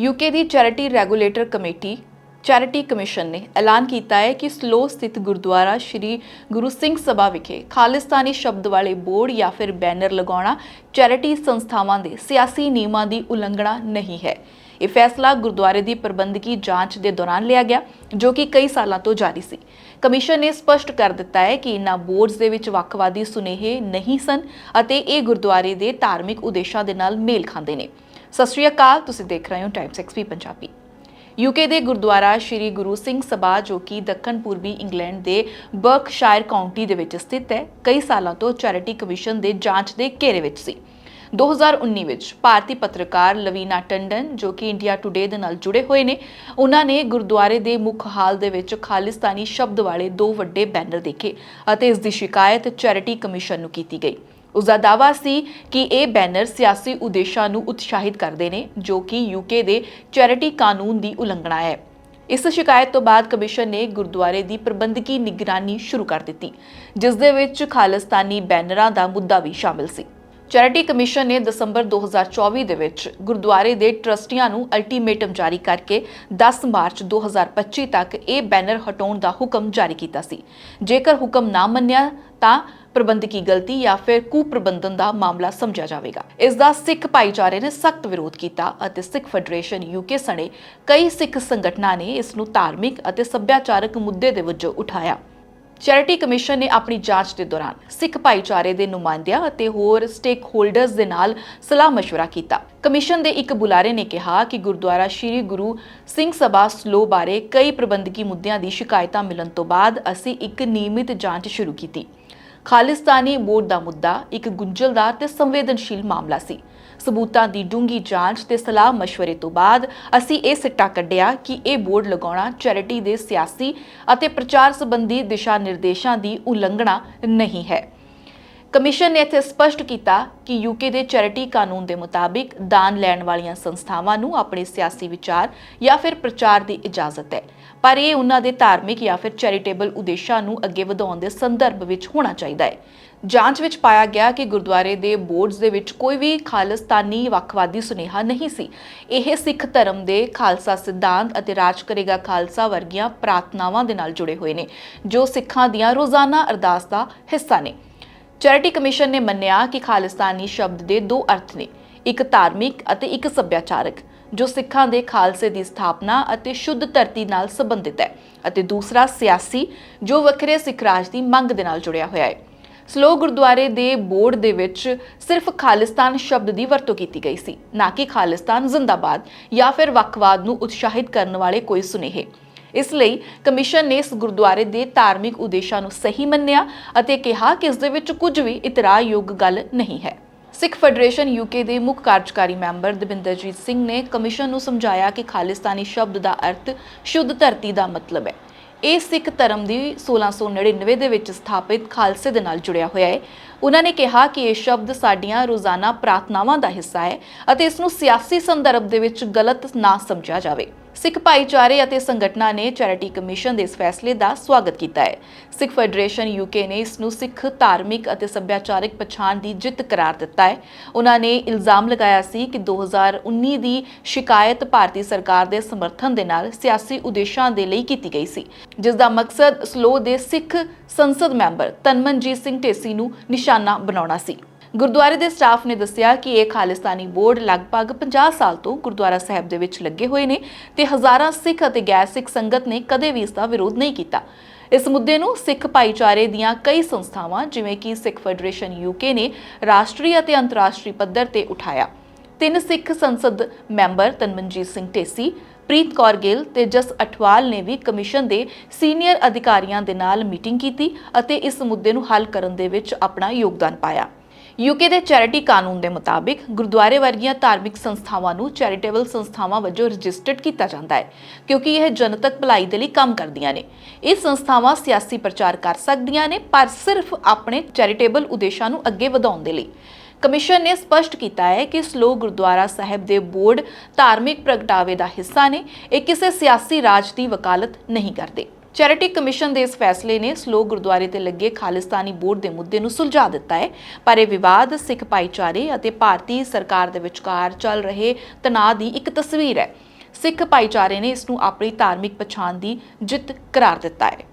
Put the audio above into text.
UK ਦੀ charity regulator committee charity commission ਨੇ ਐਲਾਨ ਕੀਤਾ ਹੈ ਕਿ ਸਲੋ ਸਥਿਤ ਗੁਰਦੁਆਰਾ ਸ਼੍ਰੀ ਗੁਰੂ ਸਿੰਘ ਸਭਾ ਵਿਖੇ ਖਾਲਿਸਤਾਨੀ ਸ਼ਬਦ ਵਾਲੇ ਬੋਰਡ ਜਾਂ ਫਿਰ ਬੈਨਰ ਲਗਾਉਣਾ ਚੈਰਿਟੀ ਸੰਸਥਾਵਾਂ ਦੇ ਸਿਆਸੀ ਨਿਯਮਾਂ ਦੀ ਉਲੰਘਣਾ ਨਹੀਂ ਹੈ। ਇਹ ਫੈਸਲਾ ਗੁਰਦੁਆਰੇ ਦੀ ਪ੍ਰਬੰਧਕੀ ਜਾਂਚ ਦੇ ਦੌਰਾਨ ਲਿਆ ਗਿਆ, ਜੋ ਕਿ ਕਈ ਸਾਲਾਂ ਤੋਂ ਜਾਰੀ ਸੀ। ਕਮਿਸ਼ਨ ਨੇ ਸਪਸ਼ਟ ਕਰ ਦਿੱਤਾ ਹੈ ਕਿ ਇਨ੍ਹਾਂ ਬੋਰਡਸ ਦੇ ਵਿੱਚ ਵੱਖਵਾਦੀ ਸੁਨੇਹੇ ਨਹੀਂ ਸਨ ਅਤੇ ਇਹ ਗੁਰਦੁਆਰੇ ਦੇ ਧਾਰਮਿਕ ਉਦੇਸ਼ਾਂ ਦੇ ਨਾਲ ਮੇਲ ਖਾਂਦੇ ਨੇ। ਸਤਿ ਸ਼੍ਰੀ ਅਕਾਲ, ਤੁਸੀਂ ਦੇਖ ਰਹੇ ਹੋ ਟਾਈਮਸ ਐਕਸਪੀ ਪੰਜਾਬੀ। ਯੂਕੇ ਦੇ ਗੁਰਦੁਆਰਾ ਸ਼੍ਰੀ ਗੁਰੂ ਸਿੰਘ ਸਭਾ, ਜੋ ਕਿ ਦੱਖਣ ਪੂਰਬੀ ਇੰਗਲੈਂਡ ਦੇ ਬਰਕਸ਼ਾਇਰ ਕਾਉਂਟੀ ਦੇ ਵਿੱਚ ਸਥਿਤ ਹੈ, ਕਈ ਸਾਲਾਂ ਤੋਂ ਚੈਰਿਟੀ ਕਮਿਸ਼ਨ ਦੇ ਜਾਂਚ ਦੇ ਘੇਰੇ ਵਿੱਚ ਸੀ। 2019 ਵਿੱਚ ਭਾਰਤੀ ਪੱਤਰਕਾਰ ਲਵੀਨਾ ਟੰਡਨ, ਜੋ ਕਿ ਇੰਡੀਆ ਟੁਡੇ ਦੇ ਨਾਲ ਜੁੜੇ ਹੋਏ ਨੇ, ਉਹਨਾਂ ਨੇ ਗੁਰਦੁਆਰੇ ਦੇ ਮੁੱਖ ਹਾਲ ਦੇ ਵਿੱਚ ਖਾਲਿਸਤਾਨੀ ਸ਼ਬਦ ਵਾਲੇ ਦੋ ਵੱਡੇ ਬੈਨਰ ਦੇਖੇ ਅਤੇ ਇਸ ਦੀ ਸ਼ਿਕਾਇਤ ਚੈਰਿਟੀ ਕਮਿਸ਼ਨ ਨੂੰ ਕੀਤੀ ਗਈ। ਉਸ ਦਾ ਦਾਅਵਾ ਸੀ ਕਿ ਇਹ ਬੈਨਰ ਸਿਆਸੀ ਉਦੇਸ਼ਾਂ ਨੂੰ ਉਤਸ਼ਾਹਿਤ ਕਰਦੇ ਨੇ, ਜੋ ਕਿ ਯੂਕੇ ਦੇ ਚੈਰਿਟੀ ਕਾਨੂੰਨ ਦੀ ਉਲੰਘਣਾ ਹੈ। ਇਸ ਸ਼ਿਕਾਇਤ ਤੋਂ ਬਾਅਦ ਕਮਿਸ਼ਨ ਨੇ ਗੁਰਦੁਆਰੇ ਦੀ ਪ੍ਰਬੰਧਕੀ ਨਿਗਰਾਨੀ ਸ਼ੁਰੂ ਕਰ ਦਿੱਤੀ, ਜਿਸ ਦੇ ਵਿੱਚ ਖਾਲਿਸਤਾਨੀ ਬੈਨਰਾਂ ਦਾ ਮੁੱਦਾ ਵੀ ਸ਼ਾਮਿਲ ਸੀ। ਚੈਰਿਟੀ ਕਮਿਸ਼ਨ ਨੇ ਦਸੰਬਰ 2024 ਦੇ ਵਿੱਚ ਗੁਰਦੁਆਰੇ ਦੇ ਟਰਸਟੀਆਂ ਨੂੰ ਅਲਟੀਮੇਟਮ ਜਾਰੀ ਕਰਕੇ 10 ਮਾਰਚ 2025 ਤੱਕ ਇਹ ਬੈਨਰ ਹਟਾਉਣ ਦਾ ਹੁਕਮ ਜਾਰੀ ਕੀਤਾ ਸੀ। ਜੇਕਰ ਹੁਕਮ ਨਾ ਮੰਨਿਆ ਤਾਂ ਪ੍ਰਬੰਧਕੀ ਗਲਤੀ ਜਾਂ ਫਿਰ ਕੁਪ੍ਰਬੰਧਨ ਦਾ ਮਾਮਲਾ ਸਮਝਿਆ ਜਾਵੇਗਾ ਇਸ ਦਾ ਸਿੱਖ ਭਾਈਚਾਰੇ ਨੇ ਸਖਤ ਵਿਰੋਧ ਕੀਤਾ ਅਤੇ ਸਿੱਖ ਫੈਡਰੇਸ਼ਨ ਯੂਕੇ ਸਣੇ ਕਈ ਸਿੱਖ ਸੰਗਠਨਾਂ ਨੇ ਇਸ ਨੂੰ ਧਾਰਮਿਕ ਅਤੇ ਸੱਭਿਆਚਾਰਕ ਮੁੱਦੇ ਦੇ ਵਜੋਂ ਉਠਾਇਆ ਚੈਰਿਟੀ ਕਮਿਸ਼ਨ ਨੇ ਆਪਣੀ ਜਾਂਚ ਦੇ ਦੌਰਾਨ ਸਿੱਖ ਭਾਈਚਾਰੇ ਦੇ ਨੁਮਾਇੰਦਿਆਂ ਅਤੇ ਹੋਰ ਸਟੇਕ ਹੋਲਡਰਸ ਦੇ ਨਾਲ ਸਲਾਹ مشورہ ਕੀਤਾ ਕਮਿਸ਼ਨ ਦੇ ਇੱਕ ਬੁਲਾਰੇ ਨੇ ਕਿਹਾ ਕਿ ਗੁਰਦੁਆਰਾ ਸ਼੍ਰੀ ਗੁਰੂ ਸਿੰਘ ਸਭਾ ਸਲੋ ਬਾਰੇ ਕਈ ਪ੍ਰਬੰਧਕੀ ਮੁੱਦਿਆਂ ਦੀ ਸ਼ਿਕਾਇਤਾਂ ਮਿਲਣ ਤੋਂ ਬਾਅਦ ਅਸੀਂ ਇੱਕ ਨਿਯਮਿਤ ਜਾਂਚ ਸ਼ੁਰੂ ਕੀਤੀ ਖਾਲਿਸਤਾਨੀ ਬੋਰਡ ਦਾ ਮੁੱਦਾ ਇੱਕ ਗੁੰਝਲਦਾਰ ਤੇ ਸੰਵੇਦਨਸ਼ੀਲ ਮਾਮਲਾ ਸੀ। ਸਬੂਤਾਂ ਦੀ ਡੂੰਗੀ ਜਾਂਚ ਤੇ ਸਲਾਹ مشਵਰੇ ਤੋਂ ਬਾਅਦ ਅਸੀਂ ਇਹ ਸਿੱਟਾ ਕੱਢਿਆ ਕਿ ਇਹ ਬੋਰਡ ਲਗਾਉਣਾ ਚੈਰਿਟੀ ਦੇ ਸਿਆਸੀ ਅਤੇ ਪ੍ਰਚਾਰ ਸੰਬੰਧੀ ਦਿਸ਼ਾ ਨਿਰਦੇਸ਼ਾਂ ਦੀ ਉਲੰਘਣਾ ਨਹੀਂ ਹੈ। ਕਮਿਸ਼ਨ ਨੇ ਇੱਥੇ ਸਪਸ਼ਟ ਕੀਤਾ ਕਿ ਯੂਕੇ ਦੇ ਚੈਰਿਟੀ ਕਾਨੂੰਨ ਦੇ ਮੁਤਾਬਿਕ ਦਾਨ ਲੈਣ ਵਾਲੀਆਂ ਸੰਸਥਾਵਾਂ ਨੂੰ ਆਪਣੇ ਸਿਆਸੀ ਵਿਚਾਰ ਜਾਂ ਫਿਰ ਪ੍ਰਚਾਰ ਦੀ ਇਜਾਜ਼ਤ ਹੈ। ਪਰ ਇਹ ਉਹਨਾਂ ਦੇ ਧਾਰਮਿਕ ਜਾਂ ਫਿਰ ਚੈਰੀਟੇਬਲ ਉਦੇਸ਼ਾਂ ਨੂੰ ਅੱਗੇ ਵਧਾਉਣ ਦੇ ਸੰਦਰਭ ਵਿੱਚ ਹੋਣਾ ਚਾਹੀਦਾ ਹੈ। ਜਾਂਚ ਵਿੱਚ ਪਾਇਆ ਗਿਆ ਕਿ ਗੁਰਦੁਆਰੇ ਦੇ ਬੋਰਡਸ ਦੇ ਵਿੱਚ ਕੋਈ ਵੀ ਖਾਲਸਤਾਨੀ ਵੱਖਵਾਦੀ ਸੁਨੇਹਾ ਨਹੀਂ ਸੀ। ਇਹ ਸਿੱਖ ਧਰਮ ਦੇ ਖਾਲਸਾ ਸਿਧਾਂਤ ਅਤੇ ਰਾਜ ਕਰੇਗਾ ਖਾਲਸਾ ਵਰਗੀਆਂ ਪ੍ਰਾਰਥਨਾਵਾਂ ਦੇ ਨਾਲ ਜੁੜੇ ਹੋਏ ਨੇ, ਜੋ ਸਿੱਖਾਂ ਦੀਆਂ ਰੋਜ਼ਾਨਾ ਅਰਦਾਸ ਦਾ ਹਿੱਸਾ ਨੇ। ਚੈਰਿਟੀ ਕਮਿਸ਼ਨ ਨੇ ਮੰਨਿਆ ਕਿ ਖਾਲਿਸਤਾਨੀ ਸ਼ਬਦ ਦੇ ਦੋ ਅਰਥ ਨੇ, ਇੱਕ ਧਾਰਮਿਕ ਅਤੇ ਇੱਕ ਸੱਭਿਆਚਾਰਕ, ਜੋ ਸਿੱਖਾਂ ਦੇ ਖਾਲਸੇ ਦੀ ਸਥਾਪਨਾ ਅਤੇ ਸ਼ੁੱਧ ਧਰਤੀ ਨਾਲ ਸੰਬੰਧਿਤ ਹੈ, ਅਤੇ ਦੂਸਰਾ ਸਿਆਸੀ, ਜੋ ਵੱਖਰੇ ਸਿੱਖ ਰਾਜ ਦੀ ਮੰਗ ਦੇ ਨਾਲ ਜੁੜਿਆ ਹੋਇਆ ਹੈ। ਸਲੋ ਗੁਰਦੁਆਰੇ ਦੇ ਬੋਰਡ ਦੇ ਵਿੱਚ ਸਿਰਫ ਖਾਲਿਸਤਾਨ ਸ਼ਬਦ ਦੀ ਵਰਤੋਂ ਕੀਤੀ ਗਈ ਸੀ, ਨਾ ਕਿ ਖਾਲਿਸਤਾਨ ਜ਼ਿੰਦਾਬਾਦ ਜਾਂ ਫਿਰ ਵੱਖਵਾਦ ਨੂੰ ਉਤਸ਼ਾਹਿਤ ਕਰਨ ਵਾਲੇ ਕੋਈ ਸੁਨੇਹੇ। ਇਸ ਲਈ ਕਮਿਸ਼ਨ ਨੇ ਇਸ ਗੁਰਦੁਆਰੇ ਦੇ ਧਾਰਮਿਕ ਉਦੇਸ਼ਾਂ ਨੂੰ ਸਹੀ ਮੰਨਿਆ ਅਤੇ ਕਿਹਾ ਕਿ ਇਸ ਦੇ ਵਿੱਚ ਕੁਝ ਵੀ ਇਤਰਾਜ਼ਯੋਗ ਗੱਲ ਨਹੀਂ ਹੈ। ਸਿੱਖ ਫੈਡਰੇਸ਼ਨ ਯੂਕੇ ਦੇ ਮੁੱਖ ਕਾਰਜਕਾਰੀ ਮੈਂਬਰ ਦਵਿੰਦਰਜੀਤ ਸਿੰਘ ਨੇ ਕਮਿਸ਼ਨ ਨੂੰ ਸਮਝਾਇਆ ਕਿ ਖਾਲਿਸਤਾਨੀ ਸ਼ਬਦ ਦਾ ਅਰਥ ਸ਼ੁੱਧ ਧਰਤੀ ਦਾ ਮਤਲਬ ਹੈ। ਇਹ ਸਿੱਖ ਧਰਮ ਦੀ 1699 ਦੇ ਵਿੱਚ ਸਥਾਪਿਤ ਖਾਲਸੇ ਦੇ ਨਾਲ ਜੁੜਿਆ ਹੋਇਆ ਹੈ। ਉਹਨਾਂ ਨੇ ਕਿਹਾ ਕਿ ਇਹ ਸ਼ਬਦ ਸਾਡੀਆਂ ਰੋਜ਼ਾਨਾ ਪ੍ਰਾਰਥਨਾਵਾਂ ਦਾ ਹਿੱਸਾ ਹੈ ਅਤੇ ਇਸ ਨੂੰ ਸਿਆਸੀ ਸੰਦਰਭ ਦੇ ਵਿੱਚ ਗਲਤ ਨਾ ਸਮਝਿਆ ਜਾਵੇ। ਸਿੱਖ ਭਾਈਚਾਰੇ ਅਤੇ ਸੰਗਠਨਾਂ ਨੇ ਚੈਰਿਟੀ ਕਮਿਸ਼ਨ ਦੇ ਇਸ ਫੈਸਲੇ ਦਾ ਸਵਾਗਤ ਕੀਤਾ ਹੈ। ਸਿੱਖ ਫੈਡਰੇਸ਼ਨ ਯੂਕੇ ਨੇ ਇਸ ਨੂੰ ਸਿੱਖ ਧਾਰਮਿਕ ਅਤੇ ਸੱਭਿਆਚਾਰਕ ਪਛਾਣ ਦੀ ਜਿੱਤ ਕਰਾਰ ਦਿੱਤਾ ਹੈ। ਉਹਨਾਂ ਨੇ ਇਲਜ਼ਾਮ ਲਗਾਇਆ ਸੀ ਕਿ 2019 ਦੀ ਸ਼ਿਕਾਇਤ ਭਾਰਤੀ ਸਰਕਾਰ ਦੇ ਸਮਰਥਨ ਦੇ ਨਾਲ ਸਿਆਸੀ ਉਦੇਸ਼ਾਂ ਦੇ ਲਈ ਕੀਤੀ ਗਈ ਸੀ, ਜਿਸ ਦਾ ਮਕਸਦ ਸਲੋ ਦੇ ਸਿੱਖ ਸੰਸਦ ਮੈਂਬਰ ਤਨਮਨਜੀਤ ਸਿੰਘ ਢੇਸੀ ਨੂੰ ਨਿਸ਼ਾਨਾ ਬਣਾਉਣਾ ਸੀ। ਗੁਰਦੁਆਰੇ ਦੇ ਸਟਾਫ ਨੇ ਦੱਸਿਆ ਕਿ ਇਹ ਖਾਲਿਸਤਾਨੀ ਬੋਰਡ ਲਗਭਗ 50 ਸਾਲ ਤੋਂ ਗੁਰਦੁਆਰਾ ਸਾਹਿਬ ਦੇ ਵਿੱਚ ਲੱਗੇ ਹੋਏ ਨੇ ਤੇ ਹਜ਼ਾਰਾਂ ਸਿੱਖ ਅਤੇ ਗੈਰ ਸਿੱਖ ਸੰਗਤ ਨੇ ਕਦੇ ਵੀ ਇਸ ਦਾ ਵਿਰੋਧ ਨਹੀਂ ਕੀਤਾ। ਇਸ ਮੁੱਦੇ ਨੂੰ ਸਿੱਖ ਭਾਈਚਾਰੇ ਦੀਆਂ ਕਈ ਸੰਸਥਾਵਾਂ, ਜਿਵੇਂ ਕਿ ਸਿੱਖ ਫੈਡਰੇਸ਼ਨ ਯੂਕੇ ਨੇ ਰਾਸ਼ਟਰੀ ਅਤੇ ਅੰਤਰਰਾਸ਼ਟਰੀ ਪੱਧਰ ਤੇ ਉਠਾਇਆ। ਤਿੰਨ ਸਿੱਖ ਸੰਸਦ ਮੈਂਬਰ ਤਨਮਨਜੀਤ ਸਿੰਘ ਢੇਸੀ ਪ੍ਰੀਤ ਕੌਰ ਗਿੱਲ ਤੇ ਜਸ ਅਠਵਾਲ ਨੇ ਵੀ ਕਮਿਸ਼ਨ ਦੇ ਸੀਨੀਅਰ ਅਧਿਕਾਰੀਆਂ ਦੇ ਨਾਲ ਮੀਟਿੰਗ ਕੀਤੀ ਅਤੇ ਇਸ ਮੁੱਦੇ ਨੂੰ ਹੱਲ ਕਰਨ ਦੇ ਵਿੱਚ ਆਪਣਾ ਯੋਗਦਾਨ ਪਾਇਆ। ਯੂਕੇ ਦੇ ਚੈਰਿਟੀ ਕਾਨੂੰਨ ਦੇ ਮੁਤਾਬਿਕ ਗੁਰਦੁਆਰੇ ਵਰਗੀਆਂ ਧਾਰਮਿਕ ਸੰਸਥਾਵਾਂ ਨੂੰ ਚੈਰੀਟੇਬਲ ਸੰਸਥਾਵਾਂ ਵਜੋਂ ਰਜਿਸਟਰਡ ਕੀਤਾ ਜਾਂਦਾ ਹੈ, ਕਿਉਂਕਿ ਇਹ ਜਨਤਕ ਭਲਾਈ ਦੇ ਲਈ ਕੰਮ ਕਰਦੀਆਂ ਨੇ। ਇਹ ਸੰਸਥਾਵਾਂ ਸਿਆਸੀ ਪ੍ਰਚਾਰ ਕਰ ਸਕਦੀਆਂ ਨੇ, ਪਰ ਸਿਰਫ ਆਪਣੇ ਚੈਰੀਟੇਬਲ ਉਦੇਸ਼ਾਂ ਨੂੰ ਅੱਗੇ ਵਧਾਉਣ ਦੇ ਲਈ। ਕਮਿਸ਼ਨ ਨੇ ਸਪਸ਼ਟ ਕੀਤਾ ਹੈ ਕਿ ਸਲੋ ਗੁਰਦੁਆਰਾ ਸਾਹਿਬ ਦੇ ਬੋਰਡ ਧਾਰਮਿਕ ਪ੍ਰਗਟਾਵੇ ਦਾ ਹਿੱਸਾ ਨੇ, ਇਹ ਕਿਸੇ ਸਿਆਸੀ ਰਾਜ ਦੀ ਵਕਾਲਤ ਨਹੀਂ ਕਰਦੇ। ਚੈਰਿਟੀ ਕਮਿਸ਼ਨ ਦੇ ਇਸ ਫੈਸਲੇ ਨੇ ਸਲੋ ਗੁਰਦੁਆਰੇ ਤੇ ਲੱਗੇ ਖਾਲਿਸਤਾਨੀ ਬੋਰਡ ਦੇ ਮੁੱਦੇ ਨੂੰ ਸੁਲਝਾ ਦਿੱਤਾ ਹੈ, ਪਰ ਇਹ ਵਿਵਾਦ, ਸਿੱਖ ਭਾਈਚਾਰੇ ਅਤੇ ਭਾਰਤੀ ਸਰਕਾਰ ਦੇ ਵਿਚਕਾਰ ਚੱਲ ਰਹੇ ਤਣਾਅ ਦੀ ਇੱਕ ਤਸਵੀਰ ਹੈ। ਸਿੱਖ ਭਾਈਚਾਰੇ ਨੇ ਇਸ ਨੂੰ ਆਪਣੀ ਧਾਰਮਿਕ ਪਛਾਣ ਦੀ ਜਿੱਤ ਕਰਾਰ ਦਿੱਤਾ ਹੈ।